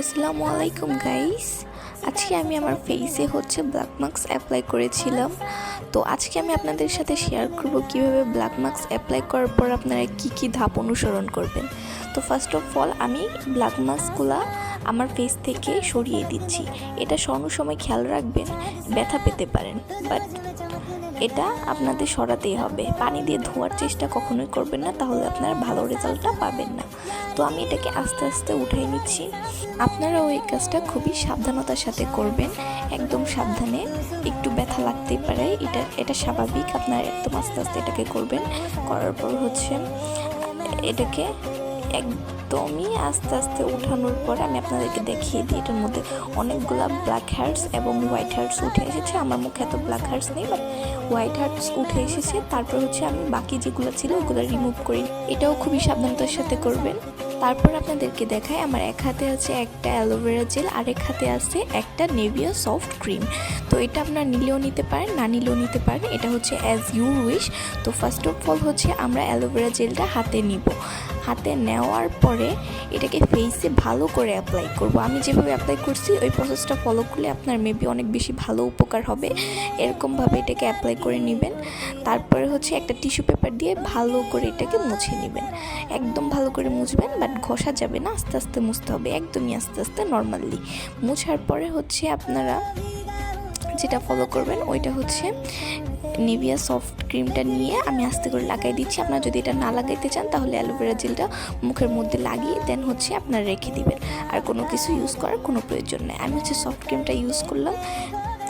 আসসালামু আলাইকুম গাইস আজকে আমি আমার ফেসে হচ্ছে ব্ল্যাক মার্কস অ্যাপ্লাই করেছিলাম। তো আজকে আমি আপনাদের সাথে শেয়ার করব কীভাবে ব্ল্যাক মার্কস অ্যাপ্লাই করার পর আপনারা কি কি ধাপ অনুসরণ করবেন। তো ফার্স্ট অফ অল আমি ব্ল্যাক মার্কসগুলো আমার ফেস থেকে সরিয়ে দিচ্ছি। এটা সরানোর সময় খেয়াল রাখবেন, ব্যথা পেতে পারেন। বাট এটা আপনাদের সরাতেই হবে। পানি দিয়ে ধোয়ার চেষ্টা কখনোই করবেন না, তাহলে আপনারা ভালো রেজাল্টটা পাবেন না। তো আমি এটাকে আস্তে আস্তে উঠাই নিচ্ছি। আপনারাও এই কাজটা খুবই সাবধানতার সাথে করবেন। একদম সাবধানে একটু ব্যথা লাগতেই পারে। এটা এটা স্বাভাবিক। আপনারা একদম আস্তে আস্তে এটাকে করবেন। করার পর হচ্ছে এটাকে একদমই আস্তে আস্তে উঠানোর পর আমি আপনাদেরকে দেখিয়ে দিই, এটার মধ্যে অনেকগুলা ব্ল্যাক হেয়ার্স এবং হোয়াইট হার্টস উঠে এসেছে। আমার মুখে এত ব্ল্যাক হেয়ার্স নেই বাট হোয়াইট হার্টস উঠে এসেছে। তারপর হচ্ছে আমি বাকি যেগুলো ছিল, ওগুলো রিমুভ করি। এটাও খুবই সাবধানতার সাথে করবেন। তারপর আপনাদেরকে দেখায় আমার এক হাতে আছে একটা অ্যালোভেরা জেল আর এক হাতে আছে একটা নেভিয়া সফট ক্রিম তো এটা আপনার নিলেও নিতে পারেন, না নিলেও নিতে পারেন। এটা হচ্ছে অ্যাজ ইউ উইশ তো ফার্স্ট অফ অল হচ্ছে আমরা অ্যালোভেরা জেলটা হাতে নিব। হাতে নেওয়ার পরে এটাকে ফেসে ভালো করে অ্যাপ্লাই করব। আমি যেভাবে অ্যাপ্লাই করছি, ওই প্রসেসটা ফলো করলে আপনার মেবি অনেক বেশি ভালো উপকার হবে। এরকমভাবে এটাকে অ্যাপ্লাই করে নেবেন। তারপরে হচ্ছে একটা টিস্যু পেপার দিয়ে ভালো করে এটাকে মুছে নেবেন। একদম ভালো করে মুছবেন বাট ঘষা যাবে না, আস্তে আস্তে মুছতে হবে, একদমই আস্তে আস্তে নর্মালি মুছার পরে হচ্ছে আপনারা যেটা ফলো করবেন, ওইটা হচ্ছে নিভিয়া সফট ক্রিমটা নিয়ে আমি আস্তে করে লাগাই দিচ্ছি। আপনারা যদি এটা না লাগাইতে চান, তাহলে অ্যালোভেরা জেলটা মুখের মধ্যে লাগিয়ে দেন হচ্ছে আপনারা রেখে দিবেন। আর কোনো কিছু ইউজ করার কোনো প্রয়োজন নেই। আমি হচ্ছে সফট ক্রিমটা ইউজ করলাম।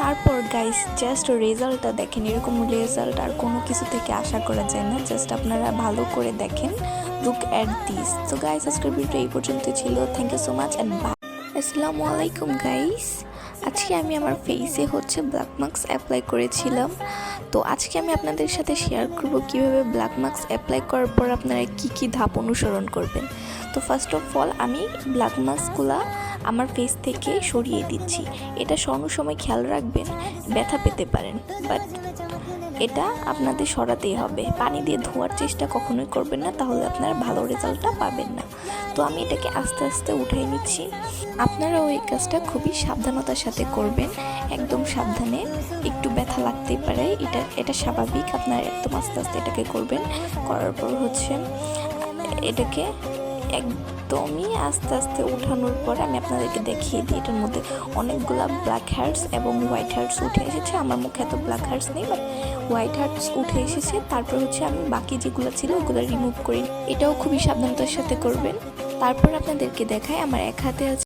তারপর গাইস জাস্ট রেজাল্টটা দেখেন। এরকম রেজাল্ট আর কোনো কিছু থেকে আশা করা যায় না। জাস্ট আপনারা ভালো করে দেখেন। লুক অ্যাট দিস তো গাইস আজকের ভিডিও এই পর্যন্ত ছিল। Thank you so much and bye আসসালামু আলাইকুম গাইস আজকে আমি আমার ফেসে হচ্ছে ব্ল্যাক মার্কস অ্যাপ্লাই করেছিলাম। তো আজকে আমি আপনাদের সাথে শেয়ার করব কীভাবে ব্ল্যাক মার্কস অ্যাপ্লাই করার পর আপনারা কি কি ধাপ অনুসরণ করবেন। তো ফার্স্ট অফ অল আমি ব্ল্যাক মার্কসগুলো আমার ফেস থেকে সরিয়ে দিচ্ছি। এটা সরানোর সময় খেয়াল রাখবেন, ব্যথা পেতে পারেন। বাট এটা আপনাদের সরাতেই হবে। পানি দিয়ে ধোয়ার চেষ্টা কখনোই করবেন না, তাহলে আপনারা ভালো রেজাল্টটা পাবেন না। তো আমি এটাকে আস্তে আস্তে উঠাই নিচ্ছি। আপনারাও এই কাজটা খুবই সাবধানতার সাথে করবেন। একদম সাবধানে একটু ব্যথা লাগতেই পারে। এটা এটা স্বাভাবিক। আপনারা একদম আস্তে আস্তে এটাকে করবেন। করার পর হচ্ছে, এটাকে একদমই আস্তে আস্তে উঠানোর পরে আমি আপনাদেরকে দেখিয়ে দিই, এটার মধ্যে অনেকগুলো ব্ল্যাক হার্টস এবং হোয়াইট হার্টস উঠে এসেছে। আমার মুখে এত ব্ল্যাক হার্টস নেই বাট হোয়াইট হার্টস উঠে এসেছে। তারপর হচ্ছে আমি বাকি যেগুলো ছিল, ওগুলো রিমুভ করি। এটাও খুবই সাবধানতার সাথে করবেন। তারপর আপনাদেরকে দেখায় আমার এক হাতে আছে